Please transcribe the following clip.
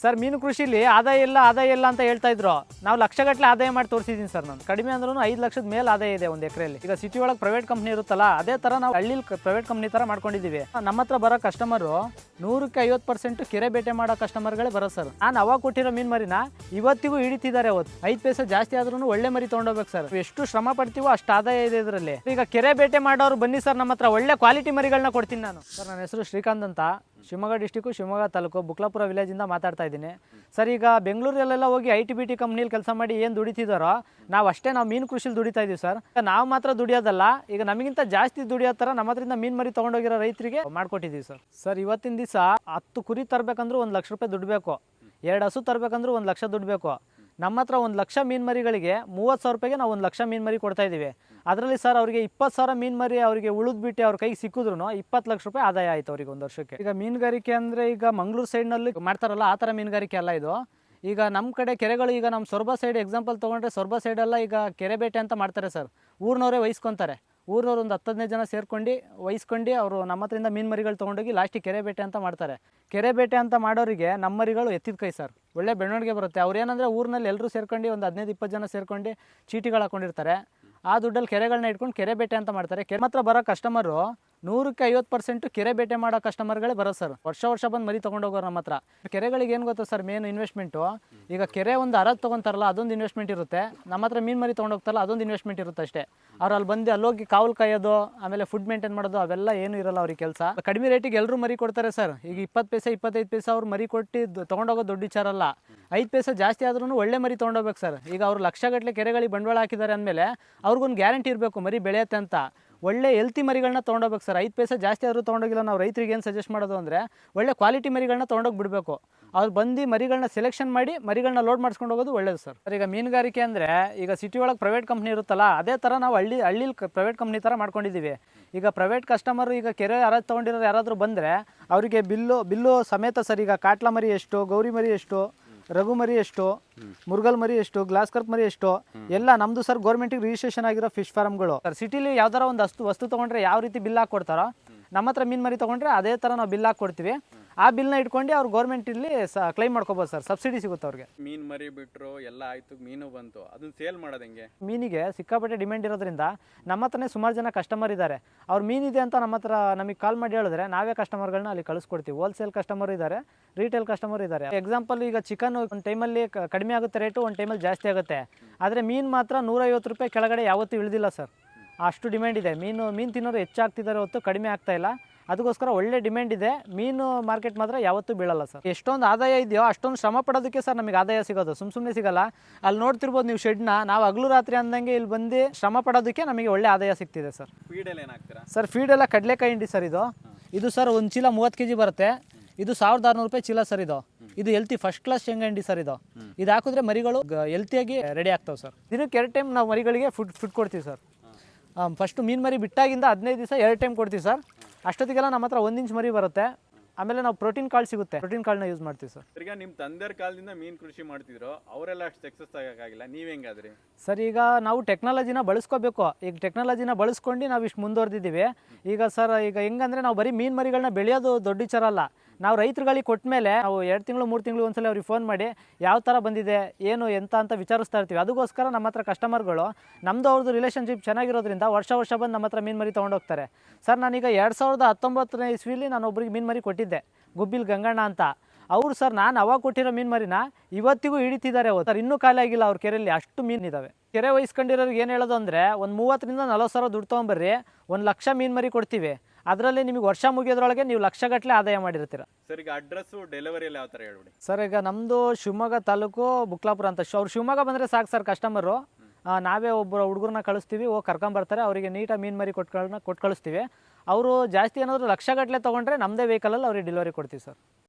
Sir, ಮೀನು ಕೃಷಿಲಿ ಆದಾಯ ಇಲ್ಲ ಆದಾಯ ಇಲ್ಲ ಅಂತ ಹೇಳ್ತಾ ಇದ್ರು. ನಾವು ಲಕ್ಷಗಟ್ಟಲೆ ಆದಾಯ ಮಾಡಿ ತೋರಿಸಿದ್ದೀನಿ ಸರ್ ನಾನು. ಕಡಿಮೆ ಅಂದ್ರೂ ಐದು ಲಕ್ಷದ ಮೇಲೆ ಆದಾಯ ಇದೆ ಒಂದು ಎಕರೆಯಲ್ಲಿ. ಈಗ ಸಿಟಿ ಒಳಗೆ ಪ್ರೈವೇಟ್ ಕಂಪ್ನಿ ಇರುತ್ತಲ್ಲ, ಅದೇ ಥರ ನಾವು ಹಳ್ಳಿಲಿ ಪ್ರೈವೇಟ್ ಕಂಪ್ನಿ ಥರ ಮಾಡ್ಕೊಂಡಿದ್ದೀವಿ ನಮ್ಮ ಹತ್ರ ಬರೋ ಕಸ್ಟಮರು ನೂರಕ್ಕೆ ಐವತ್ತು ಪರ್ಸೆಂಟ್ ಕೆರೆ ಬೇಟೆ ಮಾಡೋ ಕಸ್ಟಮರ್ಗಳೇ ಬರೋ ಸರ್. ನಾನು ಅವಾಗ ಕೊಟ್ಟಿರೋ ಮೀನು ಮರಿನ ಇವತ್ತಿಗೂ ಹಿಡಿತಿದ್ದಾರೆ ಅವತ್ತು. ಐದು ಪೈಸೆ ಜಾಸ್ತಿ ಆದ್ರೂ ಒಳ್ಳೆ ಮರಿ ತೊಗೊಂಡೋಗ್ಬೇಕು ಸರ್. ಎಷ್ಟು ಶ್ರಮ ಪಡ್ತೀವೋ ಅಷ್ಟು ಆದಾಯ ಇದೆ ಇದರಲ್ಲಿ. ಈಗ ಕೆರೆ ಬೇಟೆ ಮಾಡೋರು ಬನ್ನಿ ಸರ್ ನಮ್ಮ ಹತ್ರ. ಒಳ್ಳೆ ಕ್ವಾಲಿಟಿ ಮರಿಗಳನ್ನ ಕೊಡ್ತೀನಿ ನಾನು. ಸರ್, ನನ್ನ ಹೆಸರು ಶ್ರೀಕಾಂತ್ ಅಂತ. ಶಿವಮೊಗ್ಗ ಡಿಸ್ಟಿಕ್ಕು ಶಿವಮೊಗ್ಗ ತಾಲೂಕು, ಬುಕ್ಲಾಪುರ ವಿಲೇಜಿಂದ ಮಾತಾಡ್ತಾ ಇದ್ದೀನಿ. ಸರ್, ಈಗ ಬೆಂಗಳೂರಲ್ಲೆಲ್ಲ ಹೋಗಿ ಐ ಟಿ ಬಿ ಟಿ ಕಂಪ್ನಿಲಿ ಕೆಲಸ ಮಾಡಿ ಏನು ದುಡಿತಿದ್ದಾರೋ ನಾವು ಅಷ್ಟೇ ನಾವು ಮೀನು ಕೃಷಿಲಿ ದುಡಿತಾ ಇದ್ದೀವಿ ಸರ್. ನಾವು ಮಾತ್ರ ದುಡಿಯೋದಲ್ಲ, ಈಗ ನಮಗಿಂತ ಜಾಸ್ತಿ ದುಡಿಯೋ ಥರ ನಮ್ಮ ಹತ್ರದಿಂದ ಮೀನು ಮರಿ ತೊಗೊಂಡೋಗಿರೋ ರೈತರಿಗೆ ಮಾಡ್ಕೊಟ್ಟಿದ್ದೀವಿ ಸರ್. ಸರ್, ಇವತ್ತಿನ ದಿವಸ ಹತ್ತು ಕುರಿ ತರಬೇಕಂದ್ರೂ ಒಂದು ಲಕ್ಷ ರೂಪಾಯಿ ದುಡ್ಡು ಬೇಕು ಎರಡು ಹಸು ತರಬೇಕಂದ್ರೂ ಒಂದು ಲಕ್ಷ ದುಡ್ಡು ಬೇಕು ನಮ್ಮ ಹತ್ರ ಒಂದು ಲಕ್ಷ ಮೀನು ಮರಿಗಳಿಗೆ ಮೂವತ್ತು ಸಾವಿರ ರೂಪಾಯಿಗೆ ನಾವು ಒಂದು ಲಕ್ಷ ಮೀನು ಮರಿ ಕೊಡ್ತಾ ಇದ್ದೀವಿ. ಅದರಲ್ಲಿ ಸರ್ ಅವರಿಗೆ ಇಪ್ಪತ್ತು ಸಾವಿರ ಮೀನು ಮರಿ ಅವರಿಗೆ ಉಳಿದ್ಬಿಟ್ಟು ಅವ್ರ ಕೈಗೆ ಸಿಕ್ಕಿದ್ರು ಇಪ್ಪತ್ತು ಲಕ್ಷ ರೂಪಾಯಿ ಆದಾಯ ಆಯಿತು ಅವರಿಗೆ ಒಂದು ವರ್ಷಕ್ಕೆ. ಈಗ ಮೀನುಗಾರಿಕೆ ಅಂದರೆ ಈಗ ಮಂಗಳೂರು ಸೈಡ್ನಲ್ಲಿ ಮಾಡ್ತಾರಲ್ಲ ಆ ಥರ ಮೀನುಗಾರಿಕೆ ಅಲ್ಲ ಇದು. ಈಗ ನಮ್ಮ ಕಡೆ ಕೆರೆಗಳು ಈಗ ನಮ್ಮ ಸೊರಬ ಸೈಡ್ ಎಕ್ಸಾಂಪಲ್ ತೊಗೊಂಡ್ರೆ ಸೊರಬ ಸೈಡೆಲ್ಲ ಈಗ ಕೆರೆ ಬೇಟೆ ಅಂತ ಮಾಡ್ತಾರೆ ಸರ್. ಊರಿನವರೇ ವಹಿಸ್ಕೊತಾರೆ. ಊರಿನವ್ರು ಒಂದು ಹತ್ತು ಹದಿನೈದು ಜನ ಸೇರ್ಕೊಂಡು ವಹಿಸ್ಕೊಂಡು ಅವರು ನಮ್ಮ ಹತ್ರದಿಂದ ಮೀನು ಮರಿಗಳು ತೊಗೊಂಡೋಗಿ ಲಾಸ್ಟಿಗೆ ಕೆರೆ ಬೇಟೆ ಅಂತ ಮಾಡ್ತಾರೆ. ಕೆರೆ ಬೇಟೆ ಅಂತ ಮಾಡೋರಿಗೆ ನಮ್ಮ ಮರಿಗಳು ಎತ್ತಿದ ಕೈ ಸರ್ ಒಳ್ಳೆ ಬೆಳವಣಿಗೆ ಬರುತ್ತೆ. ಅವ್ರು ಏನಂದರೆ ಊರಿನಲ್ಲಿ ಎಲ್ಲರೂ ಸೇರ್ಕೊಂಡು ಒಂದು ಹದಿನೈದು ಇಪ್ಪತ್ತು ಜನ ಸೇರ್ಕೊಂಡು ಚೀಟಿಗಳು ಹಾಕೊಂಡಿರ್ತಾರೆ. ಆ ದುಡ್ಡಲ್ಲಿ ಕೆರೆಗಳನ್ನ ಇಟ್ಕೊಂಡು ಕೆರೆ ಬೇಟೆ ಅಂತ ಮಾಡ್ತಾರೆ. ಕೆರೆ ಮಾತ್ರ ಬರೋ ಕಸ್ಟಮರು ನೂರಕ್ಕೆ ಐವತ್ತು ಪರ್ಸೆಂಟ್ ಕೆರೆ ಬೇಟೆ ಮಾಡೋ ಕಸ್ಟಮರ್ಗಳೇ ಬರೋ ಸರ್ ವರ್ಷ ವರ್ಷ ಬಂದು ಮರಿ ತೊಗೊಂಡೋಗೋರು ನಮ್ಮ ಹತ್ರ. ಕೆರೆಗಳಿಗೆ ಏನು ಗೊತ್ತಾ ಸರ್ ಮೇನ್ ಇನ್ವೆಸ್ಟ್ಮೆಂಟು ಈಗ ಕೆರೆ ಒಂದು ಅರದ್ ತೊಗೊಂತಾರಲ್ಲ, ಅದೊಂದು ಇನ್ವೆಸ್ಟ್ಮೆಂಟ್ ಇರುತ್ತೆ. ನಮ್ಮ ಹತ್ರ ಮೀನು ಮರಿ ತೊಗೊಂಡೋಗ್ತಾರಲ್ಲ ಅದೊಂದು ಇನ್ವೆಸ್ಟ್ಮೆಂಟ್ ಇರುತ್ತೆ ಅಷ್ಟೇ. ಅವ್ರು ಅಲ್ಲಿ ಬಂದು ಅಲ್ಲೋಗಿ ಕಾವಲು ಕಾಯೋದು, ಆಮೇಲೆ ಫುಡ್ ಮೇಂಟೈನ್ ಮಾಡೋದು, ಅವೆಲ್ಲ ಏನು ಇರಲ್ಲ ಅವ್ರಿಗೆ ಕೆಲಸ. ಕಡಿಮೆ ರೇಟಿಗೆ ಎಲ್ಲರೂ ಮರಿ ಕೊಡ್ತಾರೆ ಸರ್ ಈಗ ಇಪ್ಪತ್ತು ಪೈಸೆ, ಇಪ್ಪತ್ತೈದು ಪೈಸೆ ಅವ್ರು ಮರಿ ಕೊಟ್ಟು ತೊಗೊಂಡೋಗೋ ದೊಡ್ಡ ವಿಚಾರ ಅಲ್ಲ. ಐದು ಪೈಸೆ ಜಾಸ್ತಿ ಆದ್ರೂ ಒಳ್ಳೆ ಮರಿ ತೊಗೊಂಡೋಗ್ಬೇಕು ಸರ್ ಈಗ ಅವ್ರು ಲಕ್ಷಗಟ್ಟಲೆ ಕೆರೆಗಳಿಗೆ ಬಂಡವಾಳ ಹಾಕಿದ್ದಾರೆ ಅಂದಮೇಲೆ ಅವ್ರಿಗೊಂದು ಗ್ಯಾರಂಟಿ ಇರಬೇಕು, ಮರಿ ಬೆಳೆಯುತ್ತೆ ಅಂತ. ಒಳ್ಳೆ ಹೆಲ್ತಿ ಮರಿಗಳನ್ನ ತೊಗೊಂಡೋಗ್ಬೇಕು ಸರ್ ಐದು ಪೈಸೆ ಜಾಸ್ತಿ ಆದರೂ ತೊಗೊಂಡೋಗಿಲ್ಲ ನಾವು ರೈತರಿಗೆ ಏನು ಸಜೆಸ್ಟ್ ಮಾಡೋದು ಅಂದರೆ ಒಳ್ಳೆ ಕ್ವಾಲಿಟಿ ಮರಿಗಳನ್ನ ತೊಗೊಂಡೋಗಿ ಬಿಡಬೇಕು. ಅವ್ರು ಬಂದು ಮರಿಗಳನ್ನ ಸೆಲೆಕ್ಷನ್ ಮಾಡಿ ಮರಿಗಳನ್ನ ಲೋಡ್ ಮಾಡಿಸ್ಕೊಂಡು ಹೋಗೋದು ಒಳ್ಳೇದು ಸರ್, ಈಗ ಮೀನುಗಾರಿಕೆ ಅಂದರೆ ಈಗ ಸಿಟಿ ಒಳಗೆ ಪ್ರೈವೇಟ್ ಕಂಪ್ನಿ ಇರುತ್ತಲ್ಲ, ಅದೇ ಥರ ನಾವು ಹಳ್ಳಿ, ಹಳ್ಳಿಲಿ ಪ್ರೈವೇಟ್ ಕಂಪ್ನಿ ಥರ ಮಾಡ್ಕೊಂಡಿದ್ದೀವಿ ಈಗ ಪ್ರೈವೇಟ್ ಕಸ್ಟಮರ್ ಈಗ ಕೆರೆ ಯಾರಾದ್ರು ತೊಗೊಂಡಿರೋರು ಯಾರಾದರೂ ಬಂದರೆ ಅವರಿಗೆ ಬಿಲ್ಲು ಬಿಲ್ಲು ಸಮೇತ ಸರ್ ಈಗ ಕಾಟ್ಲ ಮರಿ ಎಷ್ಟು, ಗೌರಿ ಮರಿ ಎಷ್ಟು ರಘು ಮರಿ ಎಷ್ಟು ಮುರುಗಲ್ ಮರಿ ಎಷ್ಟು ಗ್ಲಾಸ್ ಕರ್ಪ್ ಮರಿ ಎಷ್ಟು ಎಲ್ಲ ನಮ್ದು ಸರ್ ಗೌರ್ಮೆಂಟಿಗೆ ರಿಜಿಸ್ಟ್ರೇಷನ್ ಆಗಿರೋ ಫಿಶ್ ಫಾರ್ಮ್ಗಳು ಸರ್ ಸಿಟಿಲಿ ಯಾವ್ದಾರ ಒಂದು ವಸ್ತು ವಸ್ತು ತೊಗೊಂಡ್ರೆ ಯಾವ ರೀತಿ ಬಿಲ್ ಹಾಕಿ ಕೊಡ್ತಾರೋ ನಮ್ಮ ಹತ್ರ ಮೀನು ಮರಿ ತೊಗೊಂಡ್ರೆ ಅದೇ ಥರ ನಾವು ಬಿಲ್ ಹಾಕಿ ಕೊಡ್ತೀವಿ. ಆ ಬಿಲ್ನ ಇಟ್ಕೊಂಡು ಅವ್ರು ಗೌರ್ಮೆಂಟ್ ಇಲ್ಲಿ ಕ್ಲೈಮ್ ಮಾಡ್ಕೋಬೋದು ಸರ್. ಸಬ್ಸಿಡಿ ಸಿಗುತ್ತೆ ಅವ್ರಿಗೆ. ಮೀನ್ ಮರಿ ಬಿಟ್ಟರು ಎಲ್ಲ ಆಯ್ತು ಮೀನು ಬಂತು. ಅದನ್ನ ಸೇಲ್ ಮಾಡೋದು ಹೆಂಗೆ? ಮೀನಿಗೆ ಸಿಕ್ಕಾಪಟ್ಟೆ ಡಿಮ್ಯಾಂಡ್ ಇರೋದ್ರಿಂದ ನಮ್ಮ ಹತ್ರನೇ ಸುಮಾರು ಜನ ಕಸ್ಟಮರ್ ಇದ್ದಾರೆ. ಅವ್ರು ಮೀನಿದೆ ಅಂತ ನಮ್ಮ ಹತ್ರ ನಮಗೆ ಕಾಲ್ ಮಾಡಿ ಹೇಳಿದ್ರೆ ನಾವೇ ಕಸ್ಟಮರ್ಗಳನ್ನ ಅಲ್ಲಿ ಕಳಿಸ್ಕೊಡ್ತೀವಿ. ಹೋಲ್ಸೇಲ್ ಕಸ್ಟಮರ್ ಇದ್ದಾರೆ ರಿಟೇಲ್ ಕಸ್ಟಮರ್ ಇದ್ದಾರೆ. ಎಕ್ಸಾಂಪಲ್ ಈಗ ಚಿಕನ್ ಒಂದು ಟೈಮಲ್ಲಿ ಕಡಿಮೆ ಆಗುತ್ತೆ ರೇಟು ಒಂದು ಟೈಮಲ್ಲಿ ಜಾಸ್ತಿ ಆಗುತ್ತೆ. ಆದರೆ ಮೀನು ಮಾತ್ರ ನೂರೈವತ್ತು ರೂಪಾಯಿ ಕೆಳಗಡೆ ಯಾವತ್ತೂ ಇಳಿದಿಲ್ಲ ಸರ್. ಅಷ್ಟು ಡಿಮ್ಯಾಂಡ್ ಇದೆ. ಮೀನು ಮೀನು ತಿನ್ನೋರು ಹೆಚ್ಚಾಗ್ತಿದ್ದಾರೆ ಹೊತ್ತು ಕಡಿಮೆ ಆಗ್ತಾ ಇಲ್ಲ. ಅದಕ್ಕೋಸ್ಕರ ಒಳ್ಳೆ ಡಿಮ್ಯಾಂಡ್ ಇದೆ. ಮೀನು ಮಾರ್ಕೆಟ್ ಮಾತ್ರ ಯಾವತ್ತೂ ಬೀಳಲ್ಲ ಸರ್ ಎಷ್ಟೊಂದು ಆದಾಯ ಇದೆಯೋ ಅಷ್ಟೊಂದು ಶ್ರಮ ಪಡೋದಕ್ಕೆ ಸರ್ ನಮಗೆ ಆದಾಯ ಸಿಗೋದು. ಸುಮ್ ಸುಮ್ಮನೆ ಸಿಗಲ್ಲ. ಅಲ್ಲಿ ನೋಡ್ತಿರ್ಬೋದು ನೀವು ಶೆಡ್ನ ನಾವು ಹಗಲು ರಾತ್ರಿ ಅಂದಂಗೆ ಇಲ್ಲಿ ಬಂದು ಶ್ರಮ ಪಡೋದಕ್ಕೆ ನಮಗೆ ಒಳ್ಳೆ ಆದಾಯ ಸಿಗ್ತಿದೆ ಸರ್ ಎಲ್ಲ ಏನಾಗ್ತೀರಾ? ಸರ್ ಫೀಡ್ ಎಲ್ಲ ಕಡಲೆಕಾಯಿ ಹಿಂಡಿ ಸರ್ ಇದು. ಇದು ಸರ್ ಒಂದು ಚೀಲ ಮೂವತ್ತು ಕೆ ಜಿ ಬರುತ್ತೆ ಇದು ಸಾವಿರದ ಆರುನೂರು ರೂಪಾಯಿ ಚೀಲ ಸರ್ ಇದು. ಇದು ಹೆಲ್ತಿ ಫಸ್ಟ್ ಕ್ಲಾಸ್ ಶೇಂಗಾ ಹಿಂಡಿ ಸರ್ ಇದು. ಇದು ಹಾಕಿದ್ರೆ ಮರಿಗಳು ಹೆಲ್ತಿಯಾಗಿ ರೆಡಿ ಆಗ್ತಾವೆ ಸರ್ ದಿನಕ್ಕೆ ಎರಡು ಟೈಮ್ ನಾವು ಮರಿಗಳಿಗೆ ಫುಡ್ ಫುಡ್ ಕೊಡ್ತೀವಿ ಸರ್ ಫಸ್ಟು ಮೀನು ಮರಿ ಬಿಟ್ಟಾಗಿಂದ ಹದಿನೈದು ದಿವಸ ಎರಡು ಟೈಮ್ ಕೊಡ್ತೀವಿ ಸರ್ ಅಷ್ಟೊತ್ತಿಗೆಲ್ಲ ನಮ್ಮ ಹತ್ರ ಒಂದು ಇಂಚ್ ಮರಿ ಬರುತ್ತೆ. ಆಮೇಲೆ ನಾವು ಪ್ರೋಟೀನ್ ಕಾಳು ಸಿಗುತ್ತೆ. ಪ್ರೋಟೀನ್ ಕಾಳನ್ನ ಯೂಸ್ ಮಾಡ್ತೀವಿ ಸರ್. ಈಗ ನಿಮ್ಮ ತಂದೆಯವ್ರ ಕಾಲದಿಂದ ಮೀನ್ ಕೃಷಿ ಮಾಡ್ತಿದ್ರು ಅವರೆಲ್ಲ ಅಷ್ಟು ಸಕ್ಸಸ್ ಆಗಕ್ಕಾಗಿಲ್ಲ. ನೀವ್ ಹೆಂಗಾದ್ರಿ? ಸರ್ ಈಗ ನಾವು ಟೆಕ್ನಾಲಜಿನ ಬಳಸ್ಕೋಬೇಕು. ಈಗ ಟೆಕ್ನಾಲಜಿನ ಬಳಸ್ಕೊಂಡು ನಾವು ಇಷ್ಟು ಮುಂದುವರೆದಿದ್ದೀವಿ. ಈಗ ಸರ್ ಈಗ ಹೆಂಗಂದ್ರೆ ನಾವು ಬರೀ ಮೀನು ಮರಿಗಳನ್ನ ಬೆಳೆಯೋದು ದೊಡ್ಡ ವಿಚಾರ ಅಲ್ಲ. ನಾವು ರೈತರುಗಳಿಗೆ ಕೊಟ್ಟ ಮೇಲೆ ನಾವು ಎರಡು ತಿಂಗಳು, ಮೂರು ತಿಂಗಳು ಒಂದ್ಸಲ ಅವ್ರಿಗೆ ಫೋನ್ ಮಾಡಿ ಯಾವ ಥರ ಬಂದಿದೆ, ಏನು, ಎಂತ ಅಂತ ವಿಚಾರಿಸ್ತಾ ಇರ್ತೀವಿ. ಅದಕ್ಕೋಸ್ಕರ ನಮ್ಮ ಹತ್ರ ಕಸ್ಟಮರ್ಗಳು ನಮ್ಮದು ಅವ್ರದ್ದು ರಿಲೇಷನ್ಶಿಪ್ ಚೆನ್ನಾಗಿರೋದ್ರಿಂದ ವರ್ಷ ವರ್ಷ ಬಂದು ನಮ್ಮ ಹತ್ರ ಮೀನು ಮರಿ ತೊಗೊಂಡೋಗ್ತಾರೆ ಸರ್, ನಾನೀಗ ಎರಡು ಸಾವಿರದ ಹತ್ತೊಂಬತ್ತನೇ ಇಸ್ವಿಲಿ ನಾನು ಒಬ್ರಿಗೆ ಮೀನು ಮರಿ ಕೊಟ್ಟಿದ್ದೆ, ಗುಬ್ಬಿಲ್ ಗಂಗಣ್ಣ ಅಂತ. ಅವರು ಸರ್, ನಾನು ಅವಾಗ ಕೊಟ್ಟಿರೋ ಮೀನು ಮರಿನ ಇವತ್ತಿಗೂ ಹಿಡಿತಿದ್ದಾರೆ ಸರ್, ಇನ್ನೂ ಖಾಲಿ ಆಗಿಲ್ಲ ಅವ್ರ ಕೆರೆಯಲ್ಲಿ, ಅಷ್ಟು ಮೀನು ಇದಾವೆ. ಕೆರೆ ವಹಿಸ್ಕೊಂಡಿರೋರಿಗೆ ಏನು ಹೇಳೋದು ಅಂದರೆ, ಒಂದು ಮೂವತ್ತರಿಂದ ನಲವತ್ತು ಸಾವಿರ ದುಡ್ಡು ತೊಗೊಂಬರ್ರಿ ಒಂದು ಲಕ್ಷ ಮೀನು ಮರಿ ಕೊಡ್ತೀವಿ. ಅದರಲ್ಲಿ ನಿಮಗೆ ವರ್ಷ ಮುಗಿಯೋದ್ರೊಳಗೆ ನೀವು ಲಕ್ಷಗಟ್ಟಲೆ ಆದಾಯ ಮಾಡಿರ್ತೀರ. ಸರ್ ಈಗ ಅಡ್ರೆಸ್ ಡೆಲಿವರಿ ಎಲ್ಲ ಯಾವ ಥರ ಹೇಳ್ಬಿಡಿ. ಸರ್ ಈಗ ನಮ್ಮದು ಶಿವಮೊಗ್ಗ ತಾಲೂಕು ಬುಕ್ಲಾಪುರ ಅಂತ. ಅವ್ರು ಶಿವಮೊಗ್ಗ ಬಂದರೆ ಸಾಕು ಸರ್ ಕಸ್ಟಮರು ನಾವೇ ಒಬ್ಬರು ಹುಡುಗರನ್ನ ಕಳಿಸ್ತೀವಿ ಹೋಗಿ ಕರ್ಕೊಂಬರ್ತಾರೆ ಅವರಿಗೆ ನೀಟಾಗಿ ಮೀನು ಮರಿ ಕೊಟ್ಕೊಳ್ಳ ಕೊಟ್ಟು ಕಳಿಸ್ತೀವಿ. ಅವರು ಜಾಸ್ತಿ ಏನಾದರೂ ಲಕ್ಷಗಟ್ಟಲೆ ತೊಗೊಂಡ್ರೆ ನಮ್ಮದೇ ವೆಹಿಕಲಲ್ಲಿ ಅವ್ರಿಗೆ ಡೆಲಿವರಿ ಕೊಡ್ತೀವಿ ಸರ್.